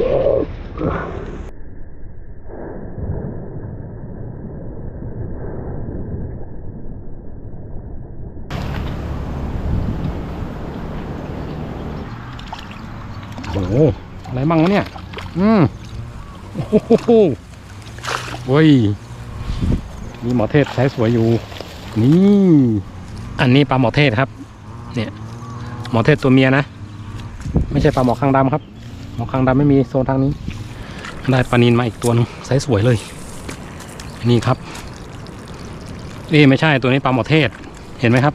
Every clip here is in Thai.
โอ้โหอะไรมั่งวะเนี่ย อืมโอ้โหเว้ยมีหมอเทศใช้สวยอยู่ นี่ อันนี้ปลาหมอเทศครับ เนี่ย หมอเทศตัวเมียนะ ไม่ใช่ปลาหมอคางดำครับ มอคางดำไม่มีโซนทางนี้ ได้ปลานินมาอีกตัวหนึงไซส์สวยเลย นี่ครับนี่ไม่ใช่ตัวนี้ปลาหมอเทศ เห็นไหมครับ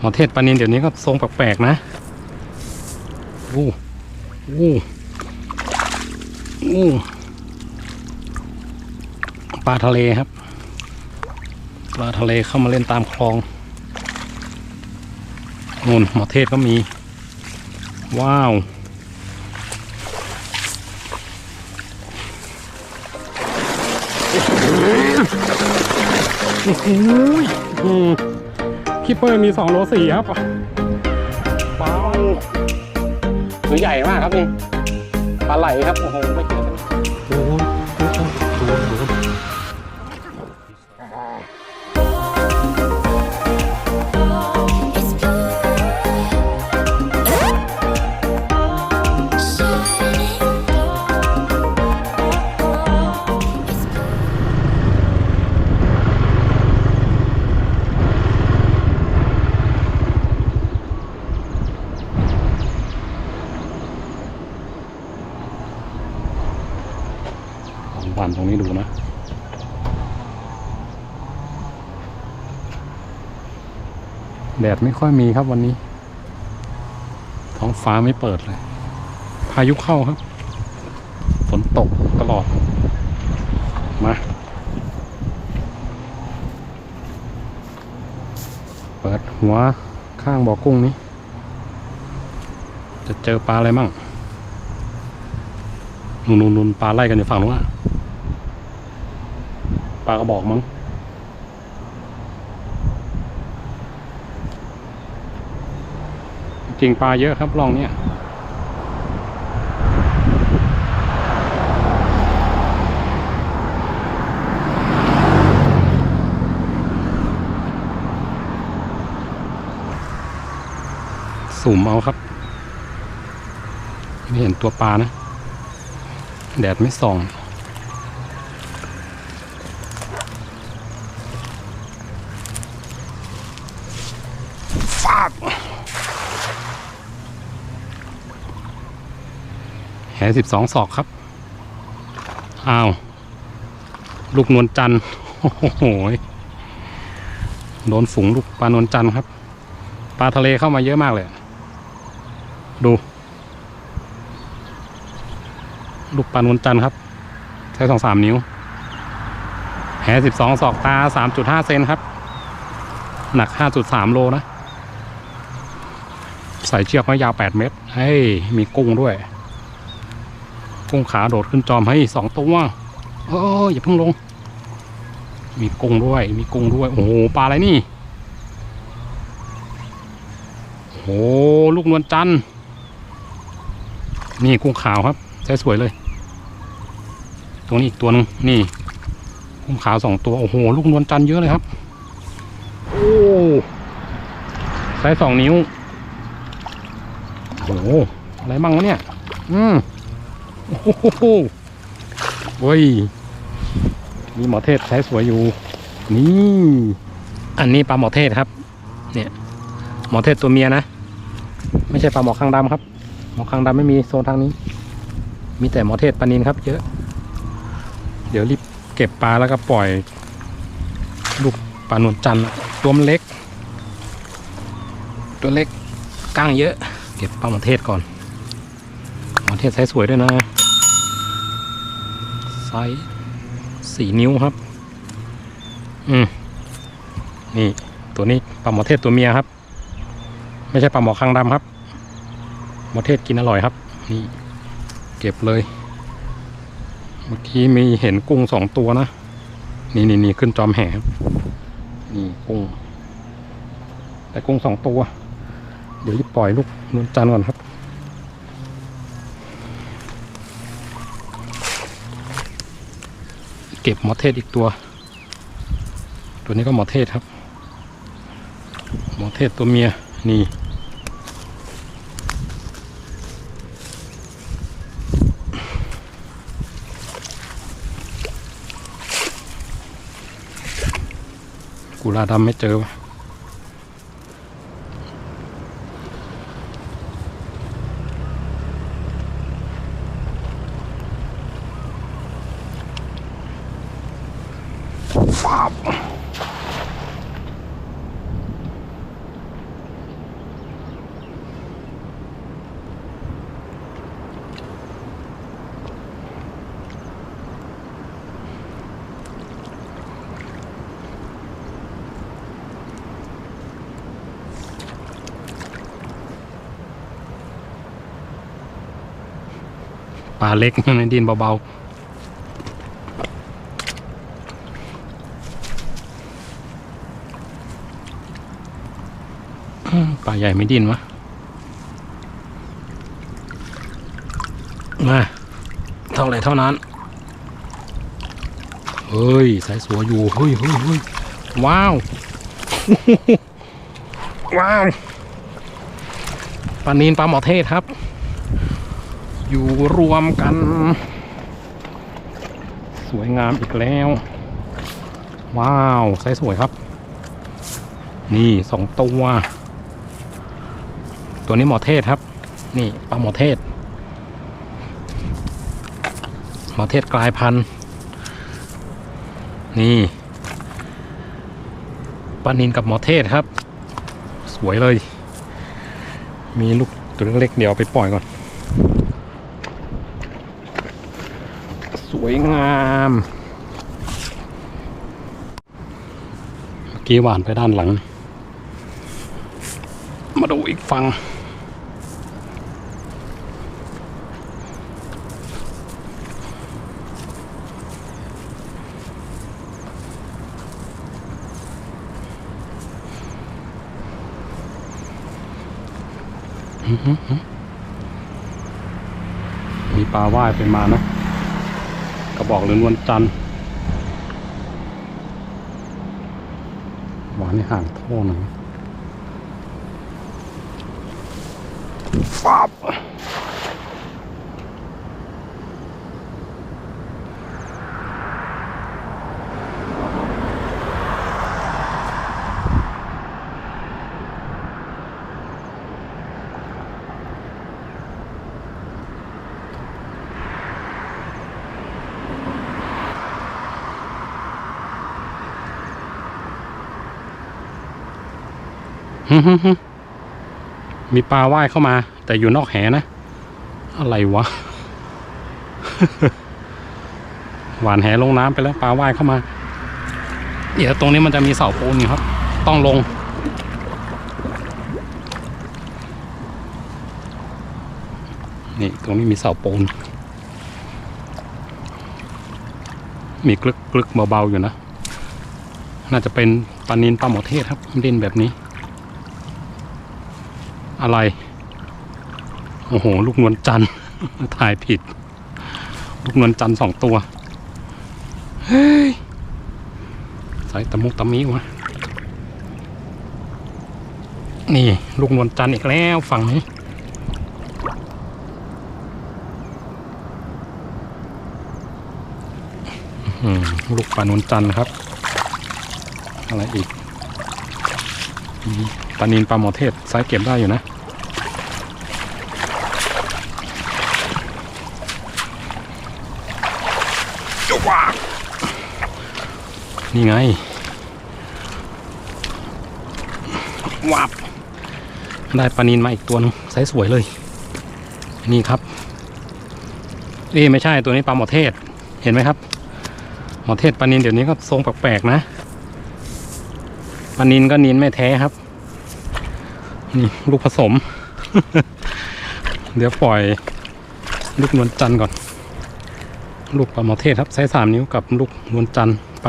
หมอเทศปลานินเดี๋ยวนี้ก็ทรงแปลกๆนะโอ้โอ้โอ้ปลาทะเลครับ ปลาทะเลเข้ามาเล่นตามคลองนู่นหมอเทศก็มี ว้าว โอ้โหคิปเปอร์มีสองโลสี่ครับเบาตัวใหญ่มากครับนี่ปลาไหลครับ โอ้โหไม่กัน ดดไม่ค่อยมีครับวันนี้ ท้องฟ้าไม่เปิดเลย พายุเข้าครับ ฝนตกตลอด มา เปิดหัวข้างบ่อกุ้งนี้ จะเจอปลาอะไรมั่งนูนนูนๆปลาไล่กันอยู่ฝั่งนู้นอะปลากระบอกมั้ง จริงปลาเยอะครับลองเนี้ยสูมเอาครับไม่เห็นตัวปลานะ แดดไม่ส่องฟาด แหสิบสองศอกครับ อ้าว ลูกนวลจันทร์โอ้โหโดนฝูงลูกปลานวลจันทร์ครับ ปลาทะเลเข้ามาเยอะมากเลย ดู ลูกปลานวลจันทร์ครับ ใช้สองสามนิ้ว แหสิบสองศอกตาสามจุดห้าเซนครับ หนักห้าจุดสามโลนะ ใส่เชือกไว้ยาวแปดเมตร เฮ้ย มีกุ้งด้วย กุ้งขาโดดขึ้นจอมให้สองตัวเอออย่าเพิ่งลง มีกุ้งด้วย มีกุ้งด้วย โอ้โหปลาอะไรนี่ โอ้โหลูกนวลจันทร์นี่กุ้งขาวครับใช้สวยเลย ตัวนี้อีกตัวหนึงนี่กุ้งขาวสองตัวโอ้โหลูกนวลจันทร์เยอะเลยครับ โอ้ใช้สองนิ้วโอ้โหอะไรมั่งวะเนี่ย อืม โอ้โหเว้ยมีหมอเทศใช้สวยอยู่ นี่ อันนี้ปลาหมอเทศครับ เนี่ย หมอเทศตัวเมียนะ ไม่ใช่ปลาหมอคางดำครับ หมอคางดำไม่มีโซนทางนี้ มีแต่หมอเทศปลานินครับ เยอะ เดี๋ยวรีบเก็บปลาแล้วก็ปล่อย ลูกปลาหนวลจันทร์ตัวมันเล็ก ตัวเล็กก้างเยอะ เก็บปลาหมอเทศก่อน หมอเทศไซส์สวยด้วยนะ ไซส์สี่นิ้วครับ อืมนี่ตัวนี้ปลาหมอเทศตัวเมียครับ ไม่ใช่ปลาหมอคางดำครับ หมอเทศกินอร่อยครับ นี่ เก็บเลย เมื่อกี้มีเห็นกุ้งสองตัวนะ นี่นี่นี่ขึ้นจอมแห่ครับนี่กุ้ง แต่กุ้งสองตัว เดี๋ยวรีบปล่อยลูกนวลจันก่อนครับ ก็บหมอเทศอีกตัว ตัวนี้ก็หมอเทศครับ หมอเทศตัวเมียนี่กุลาดำไม่เจอวะ ปลาเล็กในดินเบาๆปลาใหญ่ไม่ดินวะมาเท่าไรเท่านั้น เฮ้ย สายสัวอยู่ เฮ้ยเฮ้ยเฮ้ยว้าว ว้าวปลานีนปลาหมอเทศครับ อยู่รวมกัน สวยงามอีกแล้ว ว้าวไซส์สวยครับ นี่สองตัว ตัวนี้หมอเทศครับ นี่ปลาหมอเทศ หมอเทศกลายพันธุ์ นี่ปลานินกับหมอเทศครับ สวยเลย มีลูกตัวเล็กๆเดี๋ยวไปปล่อยก่อน ส วยงามเมื่อกี้หวานไปด้านหลัง มาดูอีกฝั่งมีปลาว่ายไปมานะ กระบอกหรือนวลจันทร์หวานในห่างโท่หน่อยฟับ มีปลาว่ายเข้ามา แต่อยู่นอกแหนะ อะไรวะ หวานแหลงน้ำไปแล้วปลาว่ายเข้ามา เดี๋ยวตรงนี้มันจะมีเสาปูนอยู่ครับ ต้องลง นี่ตรงนี้มีเสาปูน มีกลึกกลึกเบาๆอยู่นะ น่าจะเป็นปลานินปลาหมอเทศครับดินแบบนี้ อะไร โอ้โห ลูกนวลจันทร์ถ่ายผิด ลูกนวลจันทร์สองตัว เฮ้ย ใส่ตะมุกตะมิวะนี่ ลูกนวลจันทร์อีกแล้วฝั่งนี้ลูกปลานวลจันทร์ครับ อะไรอีกอ ปลานินปลาหมอเทศไซส์เก็บได้อยู่นะ นี่ไงวับได้ปลานินมาอีกตัวหนึงไซส์สวยเลย นี่ครับเอ้ไม่ใช่ตัวนี้ปลาหมอเทศ เห็นไหมครับ หมอเทศปลานินเดี๋ยวนี้ก็ทรงแปลกๆนะปลานินก็นินไม่แท้ครับ นี่ลูกผสม เดี๋ยวปล่อยลูกนวลจันทร์ก่อน ลูกปลาหมอเทศครับไซส์สามนิ้วกับลูกนวลจันทร์ไป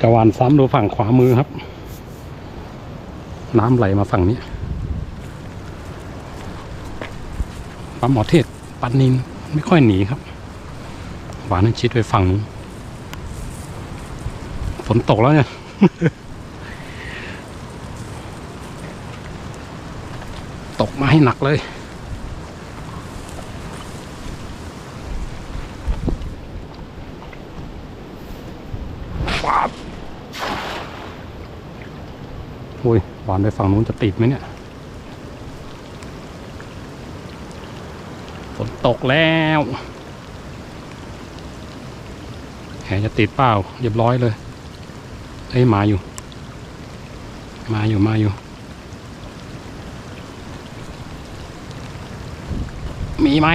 จะวานซ้ำดูฝั่งขวามือครับ น้ำไหลมาฝั่งนี้ปลาหมอเทศปันนินไม่ค่อยหนีครับ หวานนั่นชิดไปฝั่งนู้นฝนตกแล้วเนี่ยตกมาให้หนักเลย โอ้ยหวานไปฝั่งนู้นจะติดไหมเนี่ยฝนตกแล้วแหจะติดเปล่าเรียบร้อยเลยเอ้ยมาอยู่ มาอยู่มาอยู่ มีไหม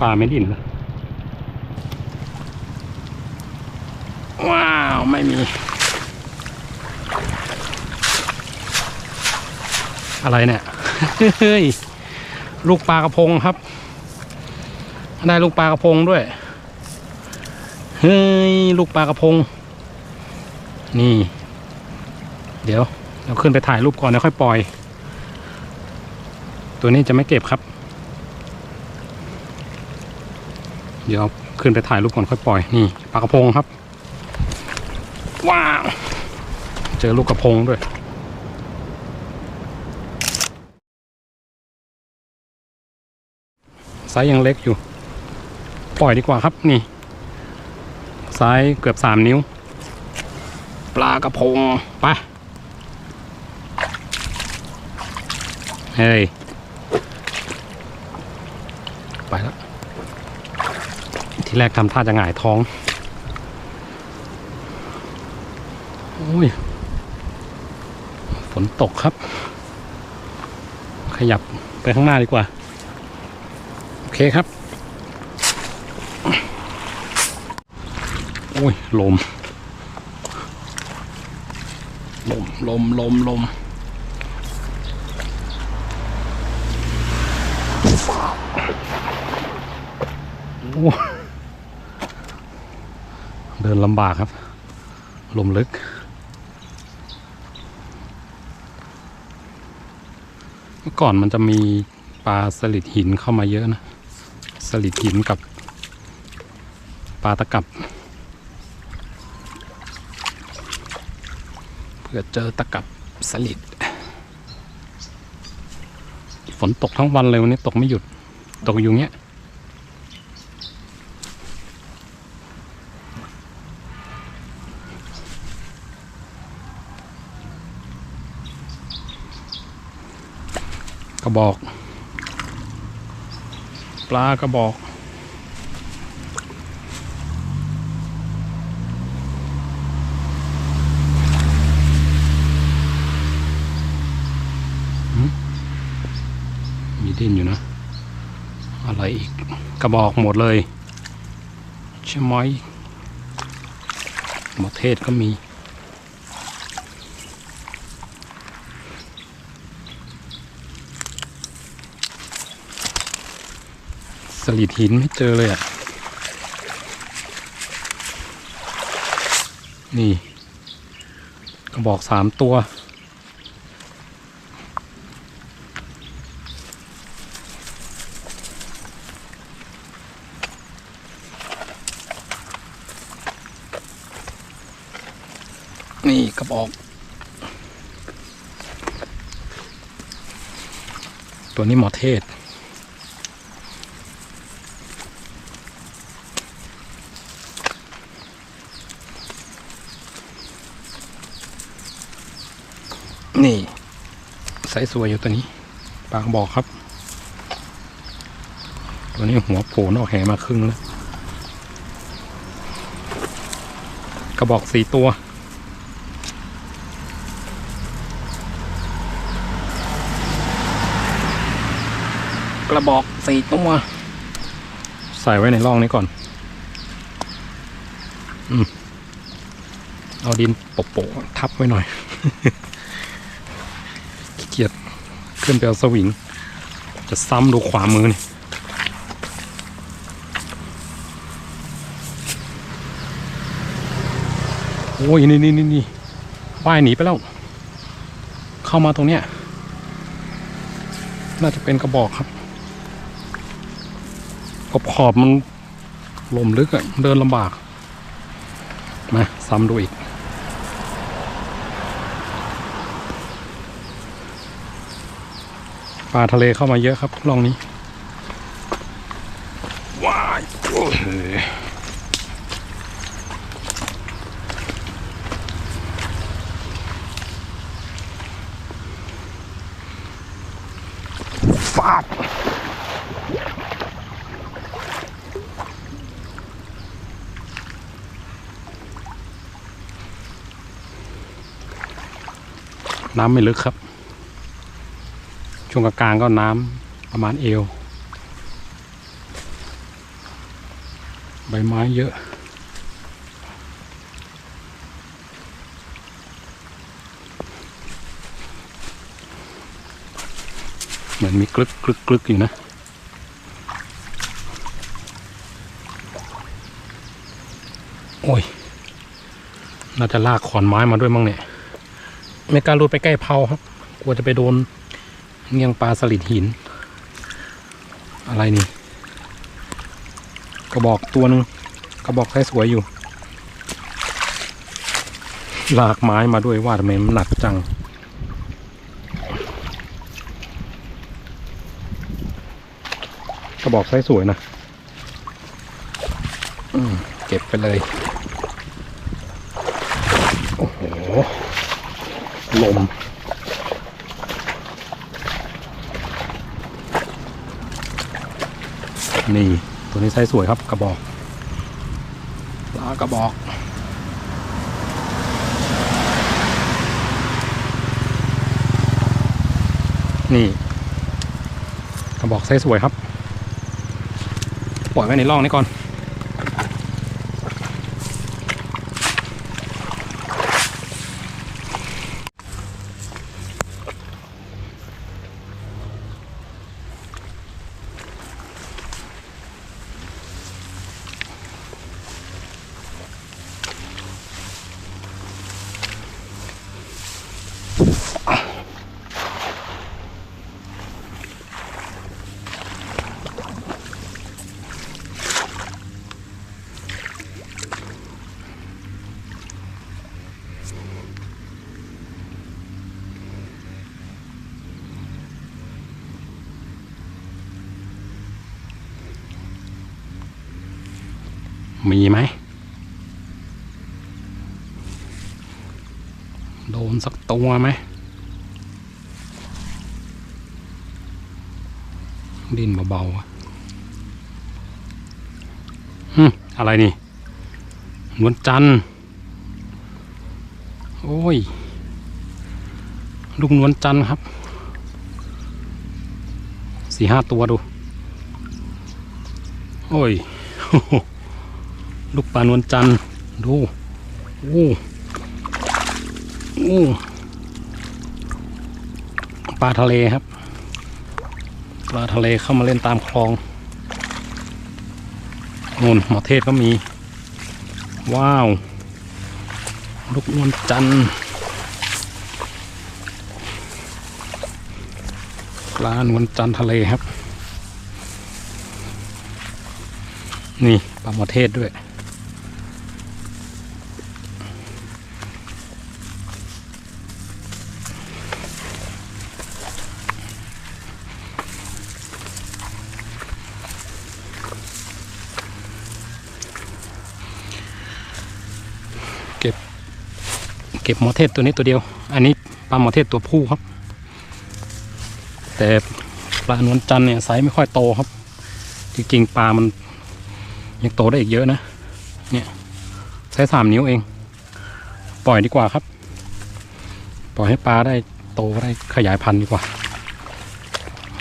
ปลาไม่ดิ้นเลยว้าว ไม่มี อะไรเนี่ย เฮ้ย ลูกปลากระพงครับ ได้ลูกปลากระพงด้วย เฮ้ย ลูกปลากระพง นี่ เดี๋ยว เราขึ้นไปถ่ายรูปก่อนแล้วค่อยปล่อย ตัวนี้จะไม่เก็บครับ เดี๋ยวขึ้นไปถ่ายรูปก่อนค่อยปล่อยนี่ปลากระพงครับ ว้าว เจอลูกกระพงด้วยไซส์ยังเล็กอยู่ ปล่อยดีกว่าครับนี่ไซส์เกือบสามนิ้ว ปลากระพงไปเฮ้ยไปแล้ว ทีแรกทำท่าจะหงายท้อง โอ้ย ฝนตกครับ ขยับไปข้างหน้าดีกว่า โอเคครับ โอ้ย ลม ลม ลม ลม ลมโอ้ เดินลำบากครับ ลมลึก เมื่อก่อนมันจะมีปลาสลิดหินเข้ามาเยอะนะ สลิดหินกับปลาตะกับ เพื่อเจอตะกับสลิด ฝนตกทั้งวันเลยวันนี้ตกไม่หยุด ตกอยู่เงี้ย บอก ปลากระบอก มีดิ้นอยู่นะ อะไรอีก กระบอกหมดเลยใช่ไหมมอเทศก็มี สลิดหินไม่เจอเลยอะ นี่กระบอกสามตัว นี่กระบอกตัวนี้หมอเทศ นี่ ใสสวยอยู่ตัวนี้ ปากระบอกครับ ตัวนี้หัวโผล่นอกแหมาครึ่งแล้ว กระบอกสี่ตัวกระบอกสี่ตัวใส่ไว้ในร่องนี้ก่อน อืม เอาดินโปะๆทับไว้หน่อย เกียจขึ้นไปเอาสวิง จะซ้ำดูขวามือนี่โอ้ยนี่นี่นี่นี่ว่ายหนีไปแล้ว เข้ามาตรงเนี้ย น่าจะเป็นกระบอกครับขอบขอบมันลมลึกอะเดินลำบาก มา ซ้ำดูอีก ปลาทะเลเข้ามาเยอะครับลองนี้ว้ายโอ้โหฟาดน้ำไม่ลึกครับ ช่วงกลางก็น้ำประมาณเอว ใบไม้เยอะ เหมือนมีกลึกกลึกกลึกอยู่นะโอ้ย น่าจะลากขอนไม้มาด้วยมั้งเนี่ย ไม่กล้ารูดไปใกล้เพาครับ กลัวจะไปโดน ยงปลาสลิดหิน อะไรนี่ กระบอกตัวหนึ่งกระบอกใช้สวยอยู่ หลากไม้มาด้วยว่าทำไมมันหนักจัง กระบอกใช้สวยนะเก็บไปเลย โอ้โห ลม นี่ตัวนี้ไซส์สวยครับกระบอกปลากระบอกนี่กระบอกไซส์สวยครับ ปล่อยไว้ในร่องนี้ก่อน มีไหม โดนสักตัวไหม ดินเบาๆอะหึอะไรนี่นวลจันทร์โอ้ย ลูกนวลจันทร์ครับ สี่ห้าตัวดู โอ้ย ลูกปลานวลจันทร์ดูโอ้โอ้ปลาทะเลครับ ปลาทะเลเข้ามาเล่นตามคลองนู่นหมอเทศก็มี ว้าว ลูกนวลจันทร์ปลานวลจันทร์ทะเลครับ นี่ปลาหมอเทศด้วย เก็บหมอเทศตัวนี้ตัวเดียว อันนี้ปลาหมอเทศตัวผู้ครับ แต่ปลานวลจันเนี่ยไซส์ไม่ค่อยโตครับ จริงๆปลามันยังโตได้อีกเยอะนะ เนี่ยใช้สามนิ้วเอง ปล่อยดีกว่าครับ ปล่อยให้ปลาได้โตได้ขยายพันธุ์ดีกว่า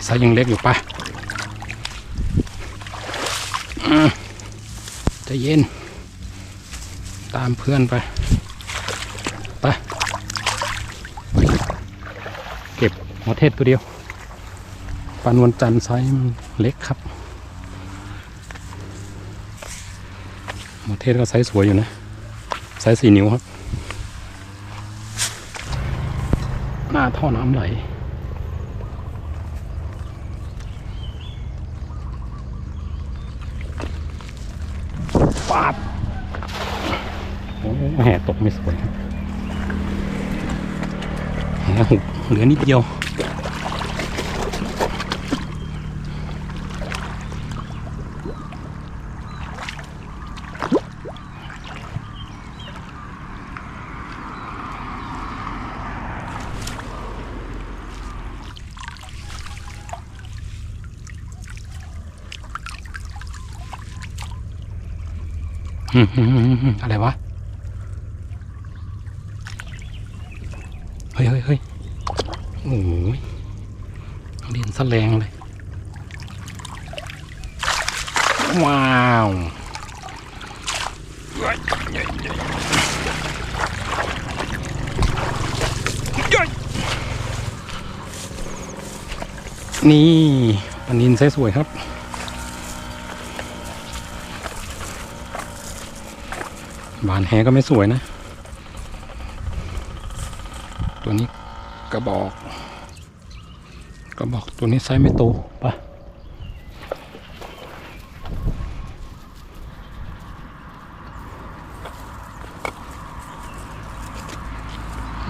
ไซส์ยังเล็กอยู่ปะจะเย็น ตามเพื่อนไป ไป เก็บ หัวเทศตัวเดียวปลานวลจันทร์ไซส์เล็กครับหมอเทศก็ไซส์สวยอยู่นะไซส์สี่นิ้วครับ หน้าท่อน้ำไหลปาดโอ้แห่ตกไม่สวยแห่หุบเหลือนิดเดียว อะไรวะ เฮ้ยเฮ้ยเฮ้ยโอ้ยเรียนสแลงเลย ว้าวนี่ปันนินไซส์สวยครับ บานแฮก็ไม่สวยนะ ตัวนี้กระบอก กระบอกตัวนี้ไซส์ไม่โตปะ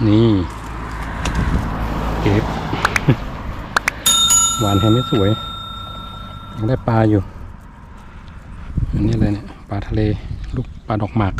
นี่เก็บหวานแฮไม่สวยยังได้ปลาอยู่ อันนี้เลยเนี่ย ปลาทะเล ปลาดอกหมาก